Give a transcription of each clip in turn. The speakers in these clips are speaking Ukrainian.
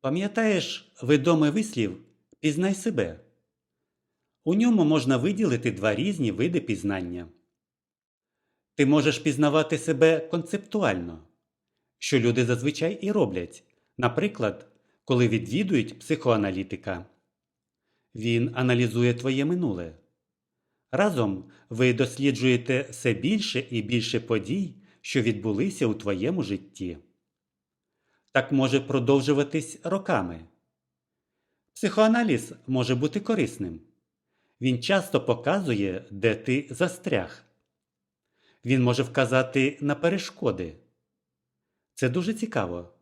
Пам'ятаєш відомий вислів Пізнай себе. У ньому можна виділити два різні види пізнання. Ти можеш пізнавати себе концептуально, що люди зазвичай і роблять, наприклад, коли відвідують психоаналітика. Він аналізує твоє минуле. Разом ви досліджуєте все більше і більше подій, що відбулися у твоєму житті. Так може продовжуватись роками. Психоаналіз може бути корисним. Він часто показує, де ти застряг. Він може вказати на перешкоди. Це дуже цікаво.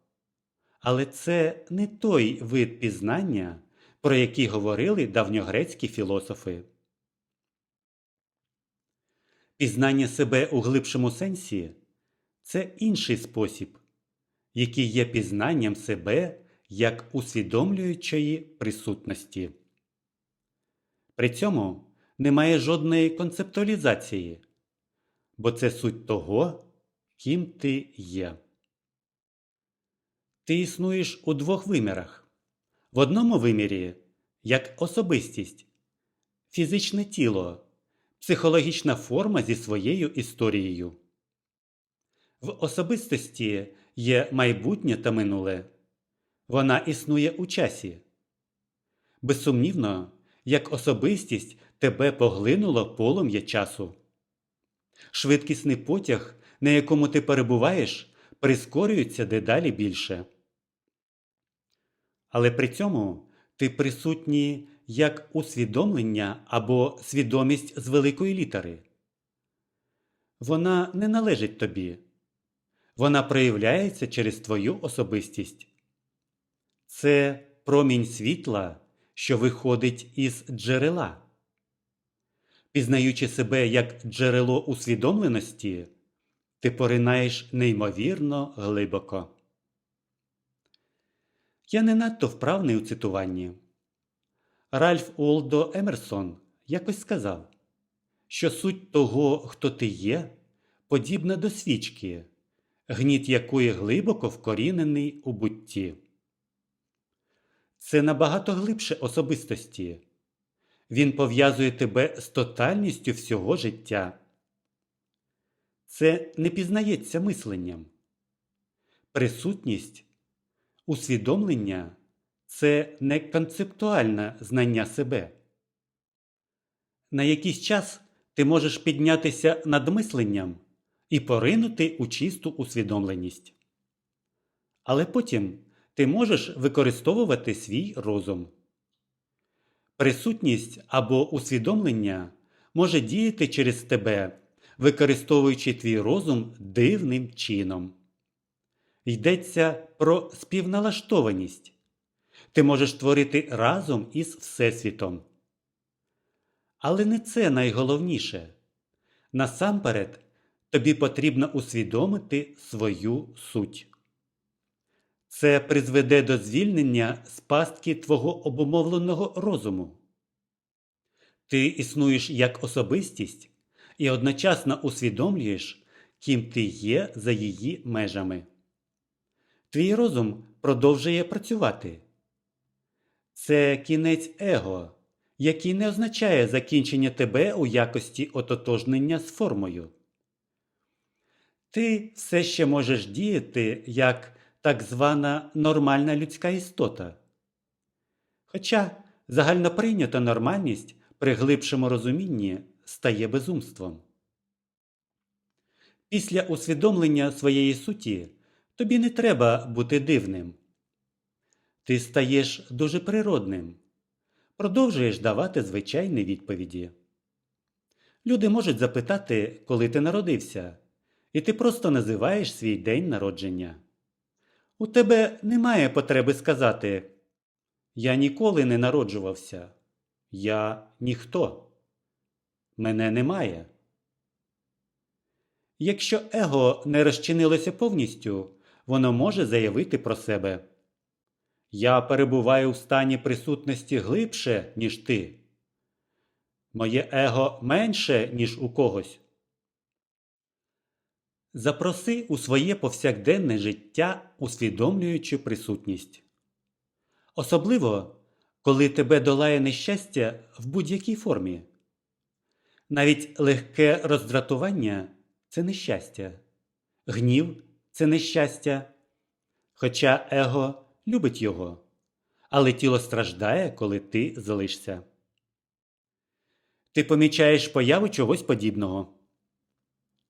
Але це не той вид пізнання, про який говорили давньогрецькі філософи. Пізнання себе у глибшому сенсі це інший спосіб, який є пізнанням себе як усвідомлюючої присутності. При цьому немає жодної концептуалізації, бо це суть того, ким ти є. Ти існуєш у двох вимірах. В одному вимірі як особистість, фізичне тіло, психологічна форма зі своєю історією. В особистості є майбутнє та минуле. Вона існує у часі. Безсумнівно, як особистість тебе поглинуло полум'я часу. Швидкісний потяг, на якому ти перебуваєш, прискорюється дедалі більше. Але при цьому ти присутній як усвідомлення або свідомість з великої літери. Вона не належить тобі. Вона проявляється через твою особистість. Це промінь світла, що виходить із джерела. Пізнаючи себе як джерело усвідомленості, ти поринаєш неймовірно глибоко. Я не надто вправний у цитуванні. Ральф Уолдо Емерсон якось сказав, що суть того, хто ти є, подібна до свічки, гніт якої глибоко вкорінений у бутті. Це набагато глибше особистості. Він пов'язує тебе з тотальністю всього життя. Це не пізнається мисленням. Присутність, усвідомлення це не концептуальне знання себе. На якийсь час ти можеш піднятися над мисленням і поринути у чисту усвідомленість. Але потім ти можеш використовувати свій розум. Присутність або усвідомлення може діяти через тебе, використовуючи твій розум дивним чином. Йдеться про співналаштованість. Ти можеш творити разом із Всесвітом. Але не це найголовніше. Насамперед, тобі потрібно усвідомити свою суть. Це призведе до звільнення з пастки твого обумовленого розуму. Ти існуєш як особистість і одночасно усвідомлюєш, ким ти є за її межами. Твій розум продовжує працювати. Це кінець его, який не означає закінчення тебе у якості ототожнення з формою. Ти все ще можеш діяти як так звана нормальна людська істота. Хоча загальноприйнята нормальність при глибшому розумінні стає безумством. Після усвідомлення своєї суті тобі не треба бути дивним. Ти стаєш дуже природним, продовжуєш давати звичайні відповіді. Люди можуть запитати, коли ти народився, і ти просто називаєш свій день народження. У тебе немає потреби сказати Я ніколи не народжувався. Я ніхто. Мене немає. Якщо его не розчинилося повністю, воно може заявити про себе. Я перебуваю в стані присутності глибше, ніж ти. Моє его менше, ніж у когось. Запроси у своє повсякденне життя усвідомлюючи присутність. Особливо, коли тебе долає нещастя в будь-якій формі. Навіть легке роздратування це нещастя, гнів це нещастя, хоча его любить його, але тіло страждає, коли ти залишся. Ти помічаєш появу чогось подібного.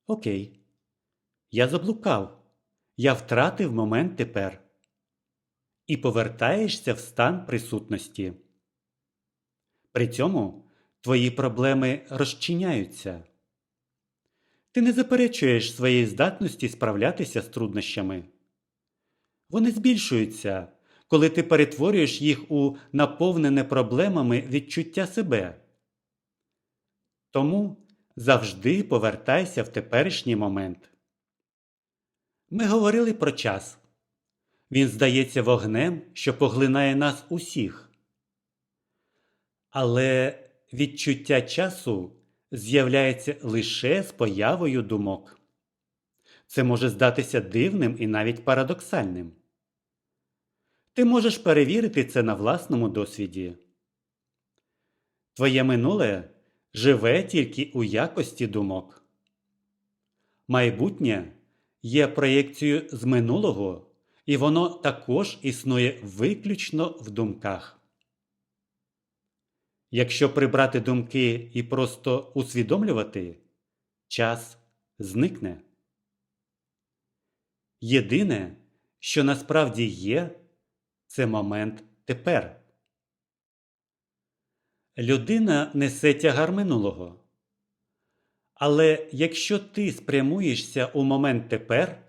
Окей. Я заблукав. Я втратив момент тепер. І повертаєшся в стан присутності. При цьому твої проблеми розчиняються. Ти не заперечуєш своєї здатності справлятися з труднощами. Вони збільшуються, коли ти перетворюєш їх у наповнене проблемами відчуття себе. Тому завжди повертайся в теперішній момент. Ми говорили про час. Він здається вогнем, що поглинає нас усіх. Але відчуття часу з'являється лише з появою думок. Це може здатися дивним і навіть парадоксальним. Ти можеш перевірити це на власному досвіді. Твоє минуле живе тільки у якості думок. Майбутнє є проєкцією з минулого, і воно також існує виключно в думках. Якщо прибрати думки і просто усвідомлювати, час зникне. Єдине, що насправді є, це момент тепер. Людина несе тягар минулого. Але якщо ти спрямуєшся у момент тепер,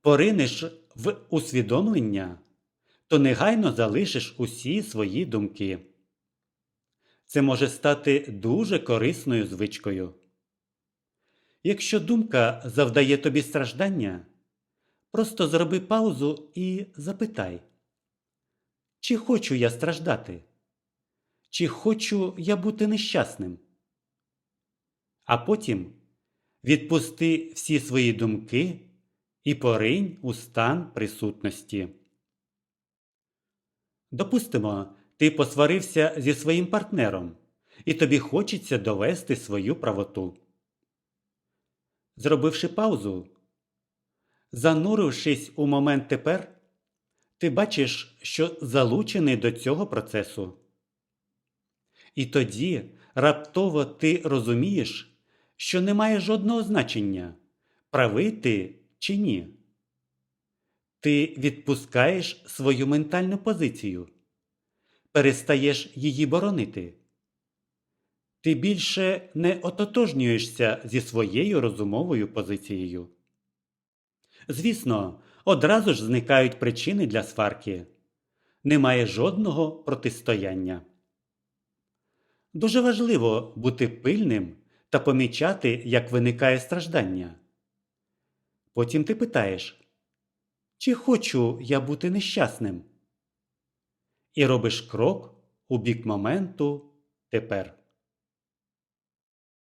поринеш в усвідомлення, то негайно залишиш усі свої думки. Це може стати дуже корисною звичкою. Якщо думка завдає тобі страждання, просто зроби паузу і запитай, чи хочу я страждати? Чи хочу я бути нещасним? А потім відпусти всі свої думки і поринь у стан присутності. Допустимо, ти посварився зі своїм партнером, і тобі хочеться довести свою правоту. Зробивши паузу, занурившись у момент тепер, ти бачиш, що залучений до цього процесу. І тоді раптово ти розумієш, що немає жодного значення, правий ти чи ні. Ти відпускаєш свою ментальну позицію, перестаєш її боронити. Ти більше не ототожнюєшся зі своєю розумовою позицією. Звісно, одразу ж зникають причини для сварки. Немає жодного протистояння. Дуже важливо бути пильним та помічати, як виникає страждання. Потім ти питаєш, чи хочу я бути нещасним? І робиш крок у бік моменту тепер.